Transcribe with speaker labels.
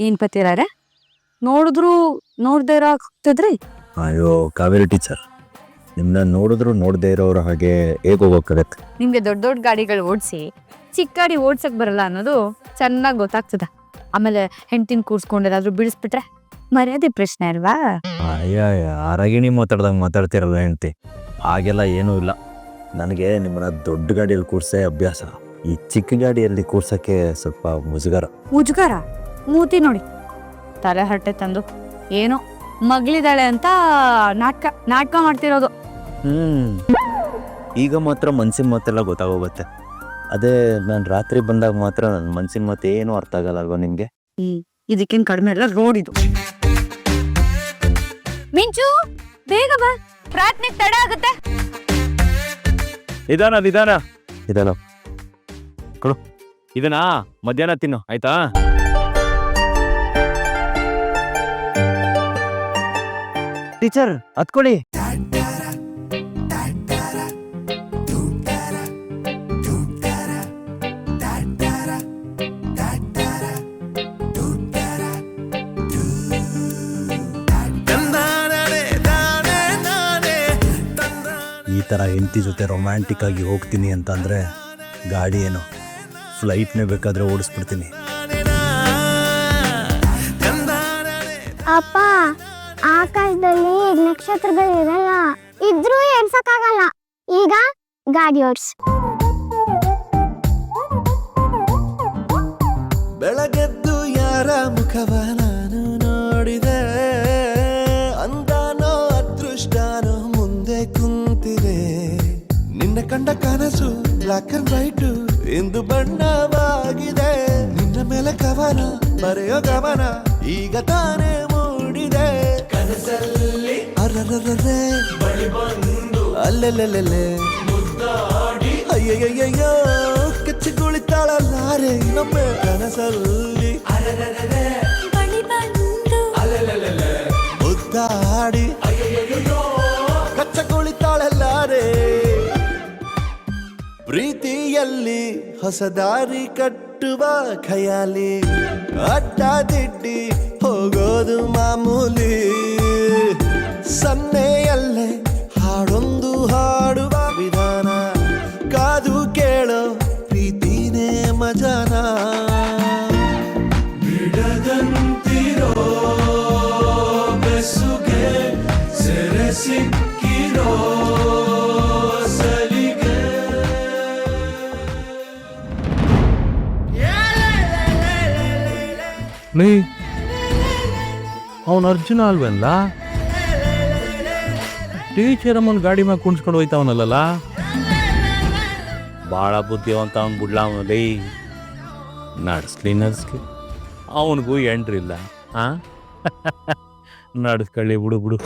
Speaker 1: ಏನ್ ಪತಿರಾರೆ ನೋಡಿದ್ರು ನೋಡ್ದೇ ಇರೋ ಆಗ್ತದ್ರಿ
Speaker 2: ಅಯ್ಯೋ ಕಾವೇರಿ ಟೀಚರ್ ನಿಮ್ಮನ್ನ ನೋಡಿದ್ರು ನೋಡದೆ ಇರೋರ ಹಾಗೆ ಹೇಗೆ ಹೋಗೋಕ್ಕಾಗತ್ತೆ
Speaker 1: ನಿಮ್ಗೆ ದೊಡ್ಡ ದೊಡ್ಡ ಗಾಡಿಗಳು ಓಡಿಸಿ ಚಿಕ್ಕ ಗಾಡಿ ಓಡ್ಸಕ್ ಬರಲ್ಲ ಅನ್ನೋದು ಚೆನ್ನಾಗಿ ಗೊತ್ತಾಗ್ತದ. ಆಮೇಲೆ ಹೆಂಡತಿನ ಕೂರ್ಸ್ಕೊಂಡೇನಾದ್ರೂ ಬಿಡಿಸ್ಬಿಟ್ರೆ ಮರ್ಯಾದೆ ಪ್ರಶ್ನೆ ಅಲ್ವಾ?
Speaker 2: ಅಯ್ಯ ಆರಾಗಿಣಿ ಮಾತಾಡ್ದಂಗೆ ಮಾತಾಡ್ತಿರಲ್ಲ ಹೆಂಡ್ತಿ. ಹಾಗೆಲ್ಲ ಏನೂ ಇಲ್ಲ. ನನಗೆ ನಿಮ್ಮನ್ನ ದೊಡ್ಡ ಗಾಡಿಯಲ್ಲಿ ಕೂರ್ಸೇ ಅಭ್ಯಾಸ. ಈ ಚಿಕ್ಕ ಗಾಡಿಯಲ್ಲಿ ಕೂರ್ಸಕ್ಕೆ ಸ್ವಲ್ಪ ಮುಜುಗರ.
Speaker 1: ಮುಜುಗಾರ? ಮೂತಿ ನೋಡಿ. ತಲೆ ಹರಟೆ ತಂದು. ಏನೋ ಮಗಳಿದಾಳೆ ಅಂತ ನಾಟಕ ನಾಟಕ ಮಾಡ್ತಿರೋದು.
Speaker 2: ಹ್ಮ್. ಈಗ ಮಾತ್ರ ಮನ್ಸಿನ ಮಾತೆಲ್ಲ ಗೊತ್ತಾಗೋಗುತ್ತೆ. ಅದೇ ನಾನು ರಾತ್ರಿ ಬಂದಾಗ ಮಾತ್ರ ನನ್ನ ಮನ್ಸಿನ ಮಾತು ಏನೂ ಅರ್ಥ ಆಗಲ್ಲ ಅಲ್ವಾ ನಿಮಗೆ
Speaker 1: ಇದಕ್ಕೇನ್ ಕಡಿಮೆ ಇಲ್ಲ ರೋಡ್ ಇದು ಮಿಂಚು ಬೇಗ ಬಾ. ಪ್ರಾರ್ಥನೆ ತಡ ಆಗುತ್ತೆ.
Speaker 3: ನಿಧಾನ ನಿಧಾನ.
Speaker 2: ಇದಲ್ಲ
Speaker 3: ಇದನ್ನ ಮಧ್ಯಾಹ್ನ ತಿನ್ನು ಆಯ್ತಾ?
Speaker 2: ಟೀಚರ್ ಹತ್ಕೊಳ್ಳಿ ಈ ಥರ ಹೆಂಡತಿ ಜೊತೆ ರೊಮ್ಯಾಂಟಿಕ್ ಆಗಿ ಹೋಗ್ತೀನಿ ಅಂತಂದರೆ ಗಾಡಿ ಏನು? ಫ್ಲೈಟ್ನೇ ಬೇಕಾದರೆ ಓಡಿಸ್ಬಿಡ್ತೀನಿ.
Speaker 4: ಅಪ್ಪ ಆಕಾಶದಲ್ಲಿ ನಕ್ಷತ್ರಗಳು ಇರಲ್ಲ ಇದ್ರೂ ಎಣ್ಸಕ್ಕಾಗಲ್ಲ ಈಗ ಗಾಡಿ ಓಡ್ಸ್
Speaker 5: ಬೆಳಗೆದ್ದು ಯಾರ ಮುಖವ ನಾನು ನೋಡಿದೆ. ಅಂದಾನೋ ಅದೃಷ್ಟನೋ ಮುಂದೆ ಕುಂತಿದೆ. ನಿನ್ನ ಕಂಡ ಕನಸು ಬ್ಲಾಕ್ ಅಂಡ್ ವೈಟ್ ಎಂದು ಬಣ್ಣವಾಗಿದೆ. ನಿನ್ನ ಮೇಲೆ ಕವನ, ಬರೆಯೋ ಗಮನ ಈಗ ತಾನೇ ಮೂಡಿದೆ ಕನಸಲ್ಲಿ ಅರರರರೆ. ಮುದ್ದಾಡಿ ಅಯ್ಯಯ್ಯಯ್ಯೋ ಕಚ್ಚಿ ಕುಳಿತಾಳಲ್ಲಾರೆ ಇನ್ನೊಮ್ಮೆ. ಕನಸಲ್ಲಿ ಮುದ್ದಾಡಿ ಕಚ್ಚ ಕುಳಿತಾಳಲ್ಲಾರೆ ಪ್ರೀತಿಯಲ್ಲಿ ಹೊಸದಾರಿ ಕಟ್ಟುವ ಖಯಾಲಿ ಅಡ್ಡ ದಿಡ್ಡಿ ಹೋಗೋದು ಮಾಮೂಲಿ. ಸನ್ನೆಯಲ್ಲೇ ಹಾಡೊಂದು ಹಾಡುವ ವಿಧಾನ. ಕಾದು ಕೇಳೋ ಪ್ರೀತಿನೇ ಮಜಾನ. ಬಿಡದಂತಿರೋ ಬೆಸುಗೆ ಸೆರೆ ಸಿಕ್ಕಿರೋ ಲೇ
Speaker 3: ನೀ ಅವನು ಅರ್ಜುನ ಅಲ್ವಲ್ಲ ಟೀಚರ್ ಅಮ್ಮನ ಗಾಡಿ ಮ್ಯಾಗ ಕುಣಿಸ್ಕೊಂಡು ಹೋಯ್ತಾವನಲ್ಲ ಭಾಳ ಬುದ್ಧಿವಂತ ಅವ್ನು ಬಿಡ್ಲ ಅವನಲ್ಲಿ ನಡ್ಸ್ಲಿ ನಡ್ಸ್ಲಿ ಅವನಿಗೂ ಎಂಟ್ರಿಲ್ಲ. ಆ? ನಡ್ಸ್ಕೊಳ್ಳಿ ಬಿಡು ಬಿಡು.